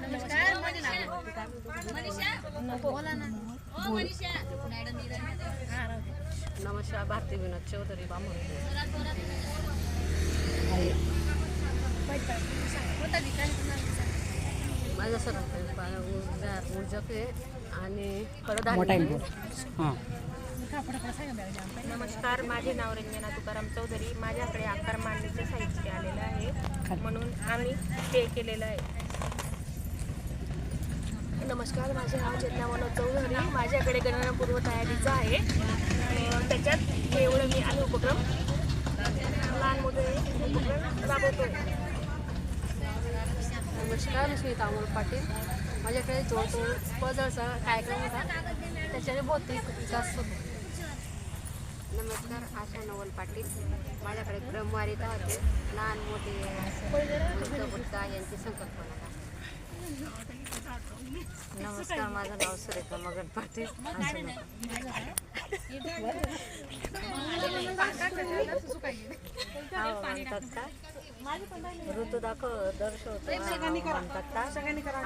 नमस्कार माझे नाव नको बोला ना मॅडम हा राहू दे. नमस्कार भारती विनोद चौधरी बामण हो ताई काय तुम्हाला सांगा. माझ्या सर ऊर्जा ऊर्जक आणि हां. नमस्कार माझे नाव रंजना तुकाराम चौधरी. माझ्याकडे आकार मांडणीचं साहित्य आलेलं आहे. म्हणून आम्ही ते केलेलं आहे. नमस्कार माझे नाव चेतना मनोज चौधरी. माझ्याकडे गणनापूर्व तयारीचं आहे. त्याच्यात एवढं मी आणि उपक्रम लहान मोठे उपक्रम राबवतो नमस्कार स्मिता अमोल पाटील. माझ्याकडे जवळजवळ पदरचा कार्यक्रम होता. त्याच्याने बौद्धिक विकास होतो. नमस्कार आशा नवल पाटील. माझ्याकडे क्रमवारीता होते. लहान मोठे बुद्ध बुद्धा यांची संकल्पना नमस्कार माझं नाव सुरेखा मगन पाटील. हा, म्हणतात का? ऋतू दाखव दर्शवतो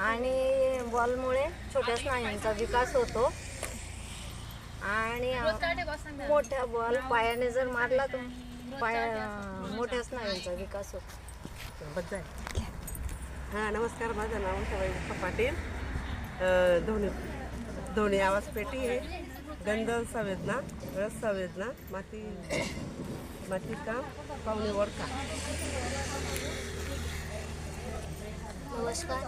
आणि बॉलमुळे छोट्या स्नायूंचा विकास होतो. आणि मोठ्या बॉल पायाने जर मारला तर पाया मोठ्या स्नायूंचा विकास होतो. हां नमस्कार. माझं नाव पाटील. धोनी धोनी आवाज पेटी आहे. गंध संवेदना रस संवेदना माती माती काम पाहुणे वडका नमस्कार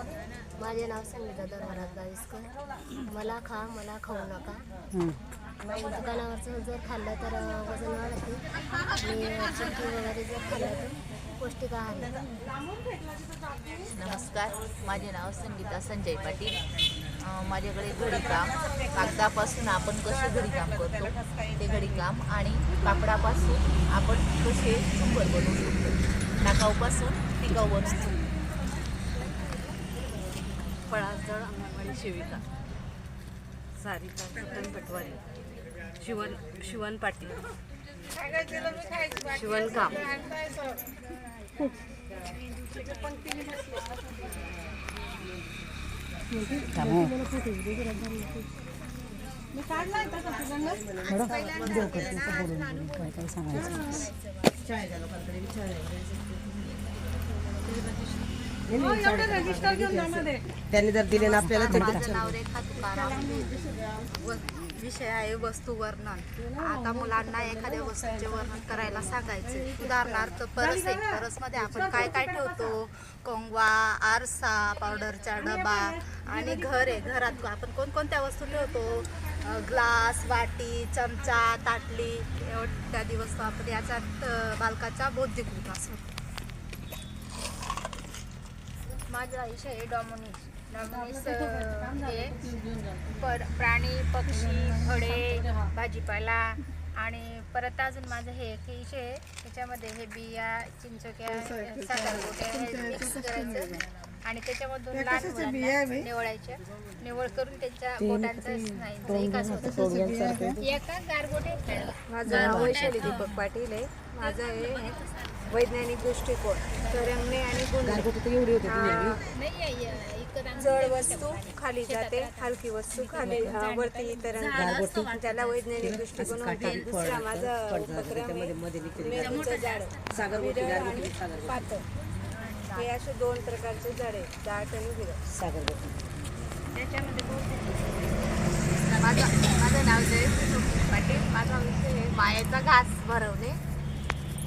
माझे नाव संगीता धर्मराज गाविस्कर. मला खा मला खाऊ नका. दुकानावरचं जर खाल्लं तर वजन वाढते. आणि वगैरे जर खाल्लं तर पौष्टिक आहार आहे. नमस्कार माझे नाव संगीता संजय पाटील. माझ्याकडे घडीकाम कागदापासून आपण कसे घडीकाम करतो ते घडीकाम आणि कापडापासून आपण कसे झुंबर बनवू शकतो. टाकाऊपासून टिकाऊ वस्तू फळाजळ अंगणवाडी सेविका सारिका कुटन पटवारी शिवन शिवन पाटील शिवणकाम काय काय सांगायचं त्यांनी जर दिले ना आपल्याला विषय आहे वस्तू वर्णन. आता मुलांना एखाद्या वस्तूचे वर्णन करायला सांगायचे उदाहरणार्थ परस आहे. परसमध्ये आपण काय काय ठेवतो? कंगवा आरसा पावडरचा डबा आणि घर आहे. घरात आपण कोणकोणत्या वस्तू ठेवतो? ग्लास वाटी चमचा ताटली त्या दिवस आपण याच्यात बालकाचा बौद्धिक विकास होतो. माझा विषय आहे डॉमिनिस डॉमिनिस हे पर प्राणी पक्षी फळे भाजीपाला आणि परत अजून माझं हे आहे त्याच्यामध्ये हे बिया चिंचोक्या हे मिक्स करायचं. आणि त्याच्यामधून लहान मुलांना निवडायच्या निवड करून त्यांच्या बोटांचा स्नायूंचा विकास होतो एका गारगोटे माझं नाव वैशाली दीपक पाटील आहे. माझं आहे वैज्ञानिक दृष्टिकोन तरंगणे आणि गुण. जड वस्तू खाली जाते हलकी वस्तू खाली वरती तरंगते त्याला वैज्ञानिक दृष्टिकोन दुसरा माझा उपक्रम आहे पातळ हे असे दोन प्रकारचे झाडे दाट आणि विरळ माझं माझं नाव जयश्री सुखी पाटील. माझा विषय आहे मायेचा घास भरवणे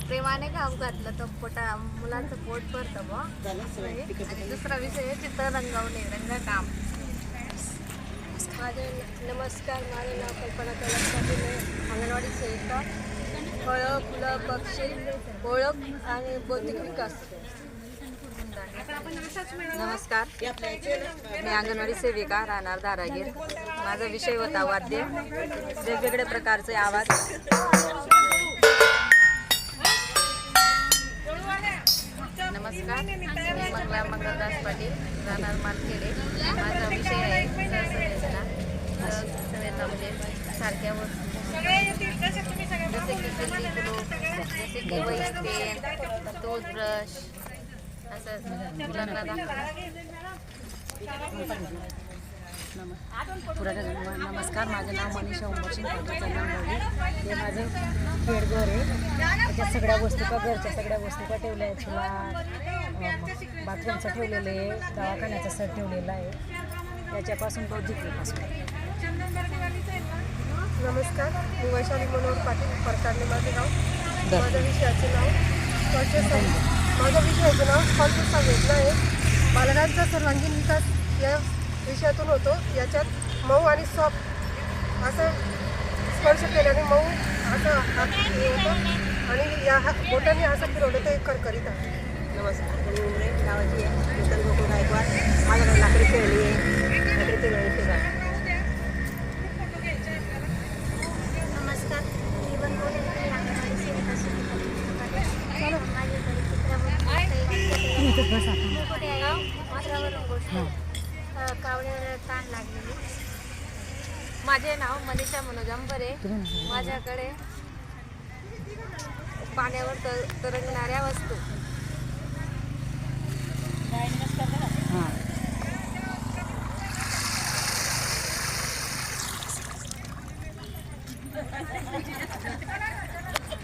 प्रेमाने घाम घातलं तर पोटा मुलाचं पोट भरतं मग आणि दुसरा विषय आहे चित्र रंगवणे रंगकाम. माझे नमस्कार माझं नाव कल्पना कैलास पाटील आहे. अंगणवाडी सेविका. फळं फुलं पक्षी ओळख आणि बौद्धिक विकास. नमस्कार. मी अंगणवाडी सेविका राहणार धारागीर. माझा विषय होता वाद्य. वेगवेगळ्या प्रकारचे आवाज. नमस्कार. मी मंगला मंगलदास पाटील राहणार मानखेडे. माझा विषय आहे सहसंवेदना म्हणजे सारख्या वस्तू जसे की जसे की वहीस टूथब्रश असं मुलांना दाखवतात पुराणे नमस्कार माझं नाव मनीषा चंदनगवली हे माझं खेडघर आहे. त्याच्यात सगळ्या वस्तू का घरच्या सगळ्या वस्तू का ठेवल्या आहेत तुला अं, बाथरूमचं ठेवलेलं आहे दवाखान्याचं सर ठेवलेलं आहे. त्याच्यापासून बौद्धिकपासून नमस्कार मी वैशाली मनोहर पाटील परकारले माझे नाव. माझ्या विषयाचे नाव माझ्या विषयाचं नाव स्पर्श संवेदना आहे बालकांचा सर्वांगीण विकास या विषयातून होतो. याच्यात मऊ आणि सॉफ्ट असं स्पर्श केल्याने मऊ असं हात हे आणि या हा- बोटाने असं फिरवलं ते करकरीत आहे. नमस्कार. मी उमरे गावाची आहे. कीर्तन गोकुळ गायकवाड. माझ्याकडे लाकडी खेळली आहे. लाकडी खेळण्याची गाय नमस्कार मी बनवले अंगणवाडी सेविका सुनीता माझ्याकडे ताण लागलेली. माझे नाव मनीषा मनोज अंबरे माझ्याकडे पाण्यावर तर तरंगणाऱ्या वस्तू. हां.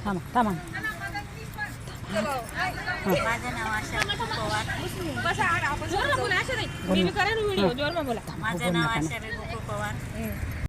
थांबा थांबा. माझं नाव आशा पवार माझं नाव आशा पवार